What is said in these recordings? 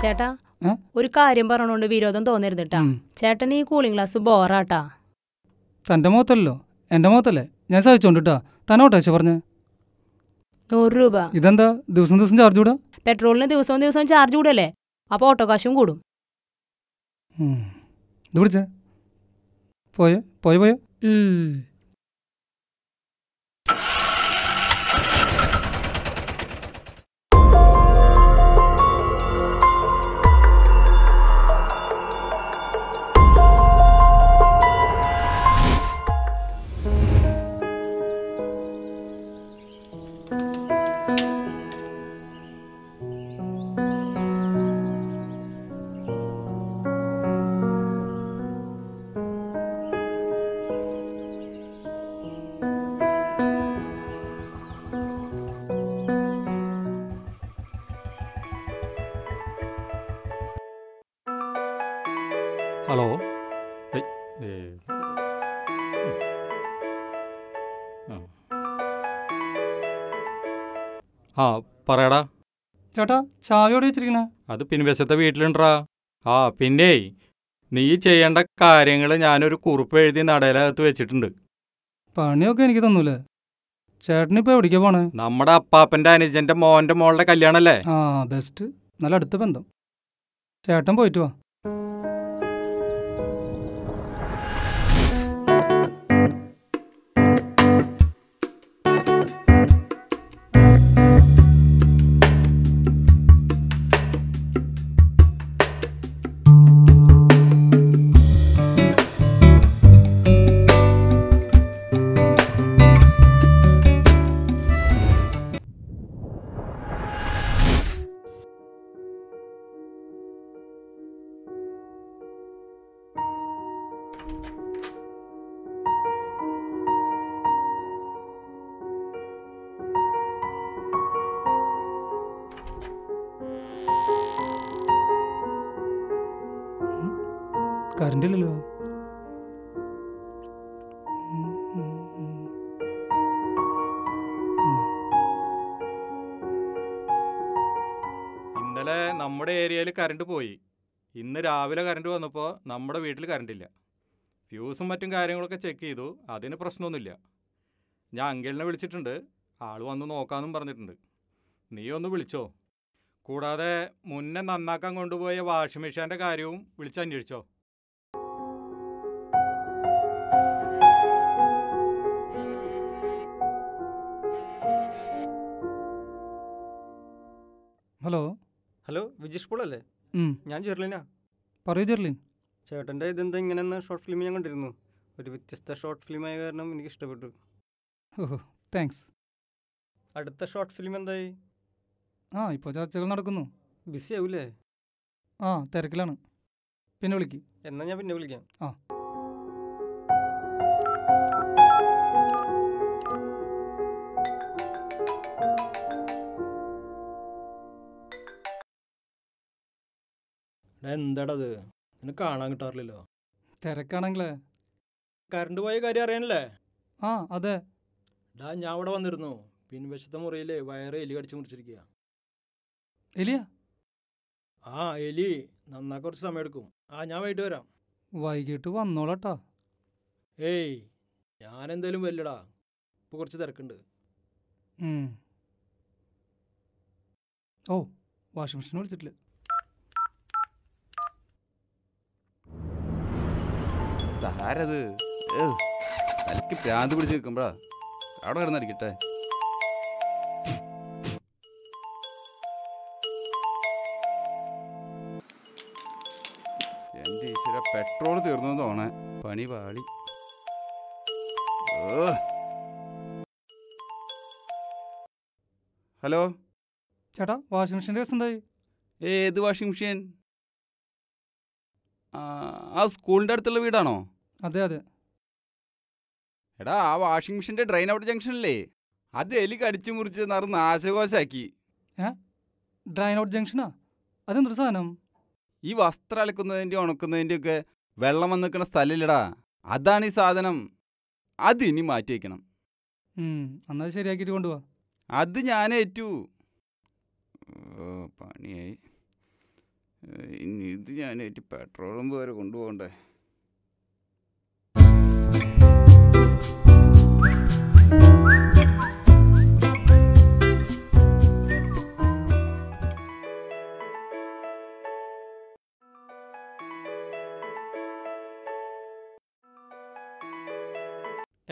ചേട്ടാ ഒരു കാര്യം പറഞ്ഞോണ്ട് വിരോധം തോന്നിരുന്നിട്ടാ. ചേട്ടൻ ഈ കൂളിംഗ് ഗ്ലാസ് ബോറാട്ടാ. തന്റെ മുഖത്തല്ലോ എന്റെ മുഖത്തല്ലേ? ഞാൻ സഹിച്ചോണ്ടിട്ടാ തന്നോട്ടാ ചേച്ചി പറഞ്ഞേ? നൂറ് രൂപ. ഇതെന്താ? ദിവസം ദിവസം ചാർജ് കൂടാ? പെട്രോളിന് ദിവസവും ദിവസവും ചാർജ് കൂടല്ലേ? അപ്പോൾ ഓട്ടോ കാശും കൂടും. ഇത് പിടിച്ചേ. പോയെ? പോയെ പോയെ? ഉം. ഹലോ? ഏയ്, ഏ. പറയടാ. ചേട്ടാ ചാവിയോടെ വെച്ചിരിക്കണേ. അത് പിൻവശത്തെ വീട്ടിലുണ്ടാ. ആ പിന്നെ നീ ചെയ്യേണ്ട കാര്യങ്ങൾ ഞാനൊരു കുറിപ്പ് എഴുതി നടയിലകത്ത് വെച്ചിട്ടുണ്ട്. പണിയൊക്കെ എനിക്ക് തന്നൂലേ? ചേട്ടനിപ്പോ എവിടേക്കാ പോണേ? നമ്മുടെ അപ്പാപ്പന്റെ അനുജന്റെ മോന്റെ മോളുടെ കല്യാണല്ലേ? ആ ബെസ്റ്റ് നല്ല അടുത്ത ബന്ധം. ചേട്ടൻ പോയിട്ട് വാ. കറണ്ട് ഇല്ലല്ലോ. ഇന്നലെ നമ്മുടെ ഏരിയയിൽ കറണ്ട് പോയി. ഇന്ന് രാവിലെ കറണ്ട് വന്നപ്പോൾ നമ്മുടെ വീട്ടിൽ കറണ്ട് ഇല്ല ഫ്യൂസും മറ്റും കാര്യങ്ങളൊക്കെ ചെക്ക് ചെയ്തു. അതിന് പ്രശ്നമൊന്നുമില്ല. ഞാൻ അങ്കിളിനെ വിളിച്ചിട്ടുണ്ട്. ആൾ വന്ന് നോക്കാമെന്നും പറഞ്ഞിട്ടുണ്ട്. നീ ഒന്ന് വിളിച്ചോ. കൂടാതെ മുന്നേ നന്നാക്കാൻ കൊണ്ടുപോയ വാഷിംഗ് മെഷീന്റെ കാര്യവും വിളിച്ചന്വേഷിച്ചോ ഹലോ ഹലോ വിജിഷ് പോൾ അല്ലേ ഞാൻ ജെർലിനാ. പറയൂ ജെർലിൻ. ചേട്ടന്റെ ഇതെന്താ ഇങ്ങനെയെന്ന ഷോർട്ട് ഫിലിം ഞാൻ കണ്ടിരുന്നു. ഒരു വ്യത്യസ്ത ഷോർട്ട് ഫിലിമായ കാരണം എനിക്ക് ഇഷ്ടപ്പെട്ടു ഓഹോ താങ്ക്സ് അടുത്ത ഷോർട്ട് ഫിലിം എന്തായി? ആ ഇപ്പോൾ ചർച്ചകൾ നടക്കുന്നു. ബിസി ആവൂലേ? ആ തിരക്കിലാണ്. പിന്നെ വിളിക്ക്. എന്നാൽ ഞാൻ പിന്നെ വിളിക്കാം. ആ. എന്താടാ അത് നിനക്ക് കാണാൻ കിട്ടാറില്ലല്ലോ. തിരക്കാണെങ്കിലേ. കറണ്ട് പോയ കാര്യം അറിയാനല്ലേ? ആ അതെ. ഡാ ഞാൻ അവിടെ വന്നിരുന്നു. പിൻവശത്തെ മുറിയിൽ വയറ് എലി കടിച്ചു മുറിച്ചിരിക്കുക എലിയ? ആ എലി. നന്നാ കുറച്ച് സമയം എടുക്കും. ആ ഞാൻ വൈകിട്ട് വരാം. വൈകിട്ട് വന്നോളട്ടാ. ഏയ് ഞാൻ എന്തായാലും വല്ലടാ ഇപ്പൊ കുറച്ച് തിരക്കുണ്ട്. ഓ വാഷിംഗ് മെഷീൻ വിളിച്ചിട്ടില്ല? താരത് തലക്ക് പ്രാന്ത് പിടിച്ച് നിൽക്കുമ്പോഴാ അവിടെ കിടന്നിരിക്കട്ടെ എന്റെ ഈശ്വര പെട്രോൾ തീർന്നു തോണേ പണി പാളി. ഹലോ? ചേട്ടാ വാഷിംഗ് മെഷീന്റെ കേസ് എന്തായി? ഏത് വാഷിംഗ് മെഷീൻ? ആ, ആ സ്കൂളിന്റെ അടുത്തുള്ള വീടാണോ? അതെ അതെ. എടാ ആ വാഷിംഗ് മെഷീന്റെ ഡ്രെയിൻ ഔട്ട് ജംഗ്ഷനല്ലേ അത് എലി കടിച്ചു മുറിച്ച് നറു നാശകോശാക്കി. ഡ്രൈൻ ഔട്ട് ജംഗ്ഷനാ അതെന്തൊരു സാധനം? ഈ വസ്ത്രം അലക്കുന്നതിന്റെ ഉണക്കുന്നതിന്റെ ഒക്കെ വെള്ളം വന്ന് നിൽക്കുന്ന സ്ഥലമില്ലടാ. അതാണ് ഈ സാധനം. അത് ഇനി മാറ്റി വയ്ക്കണം ഉം, എന്നാ അത് ശരിയാക്കിയിട്ട് കൊണ്ടുപോവാ അത് ഞാൻ ഏറ്റു. ഓ പണിയായി. ഇനി ഇത് ഞാൻ ഏറ്റു പെട്രോളും വരെ കൊണ്ടുപോകണ്ടേ?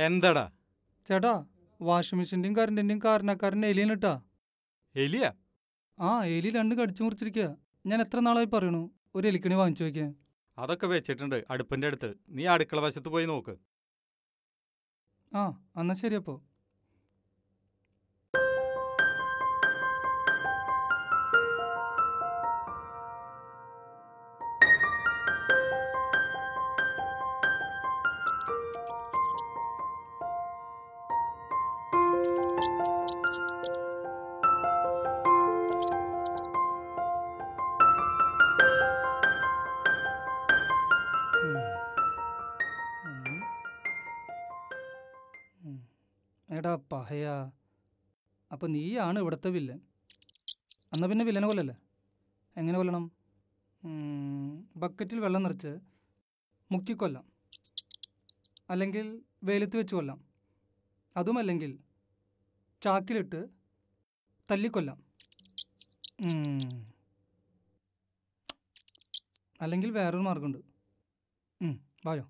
എന്താടാ? ചേട്ടാ വാഷിംഗ് മെഷീന്റെയും കറണ്ടിന്റെയും കാരണക്കാരൻ എലിയാണ് കേട്ടാ. എലിയ? ആ എലി രണ്ട് കടിച്ചു മുറിച്ചിരിക്കുക ഞാൻ എത്ര നാളായി പറയണു? ഒരു എലിക്കണി വാങ്ങിച്ചു വയ്ക്കാൻ അതൊക്കെ വെച്ചിട്ടുണ്ട് അടുപ്പിന്റെ അടുത്ത്. നീ അടുക്കള വശത്ത് പോയി നോക്ക്. ആ എന്നാ ശരി അപ്പോൾ എടാ പഹയാ. അപ്പൊ നീയാണ് ഇവിടുത്തെ വില്ലൻ. അന്ന പിന്നെ വില്ലനെ കൊല്ലല്ലേ? എങ്ങനെ കൊല്ലണം? ബക്കറ്റിൽ വെള്ളം നിറച്ച് മുക്കിക്കൊല്ലാം. അല്ലെങ്കിൽ വെയിലത്ത് വെച്ച് കൊല്ലാം. അതുമല്ലെങ്കിൽ ചാക്കിലിട്ട് തല്ലിക്കൊല്ലാം. അല്ലെങ്കിൽ വേറൊരു മാർഗമുണ്ട് വായോ.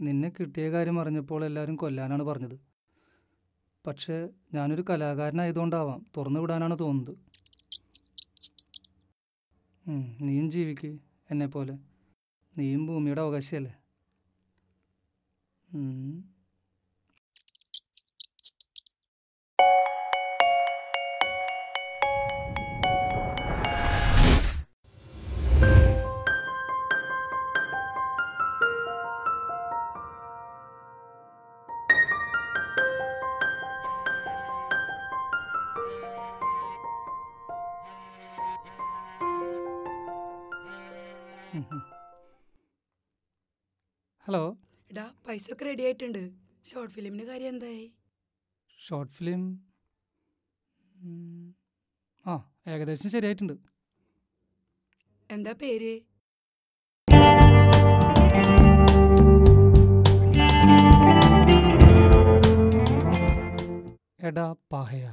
നിന്നെ കിട്ടിയ കാര്യം അറിഞ്ഞപ്പോൾ എല്ലാവരും കൊല്ലാനാണ് പറഞ്ഞത്. പക്ഷേ ഞാനൊരു കലാകാരനായതുകൊണ്ടാവാം തുറന്നു വിടാനാണ് തോന്നുന്നത്. നീയും ജീവിക്ക് എന്നെപ്പോലെ. നീയും ഭൂമിയുടെ അവകാശിയല്ലേ? ഹലോ. എടാ പൈസ ഒക്കെ റെഡി ആയിട്ടുണ്ട്. ഷോർട്ട് ഫിലിമിന്റെ കാര്യം എന്തായി? ഷോർട്ട് ഫിലിം ആ ഏകദേശം ശരിയായിട്ടുണ്ട്. എന്താ പേര്? എടാ പാഹയ.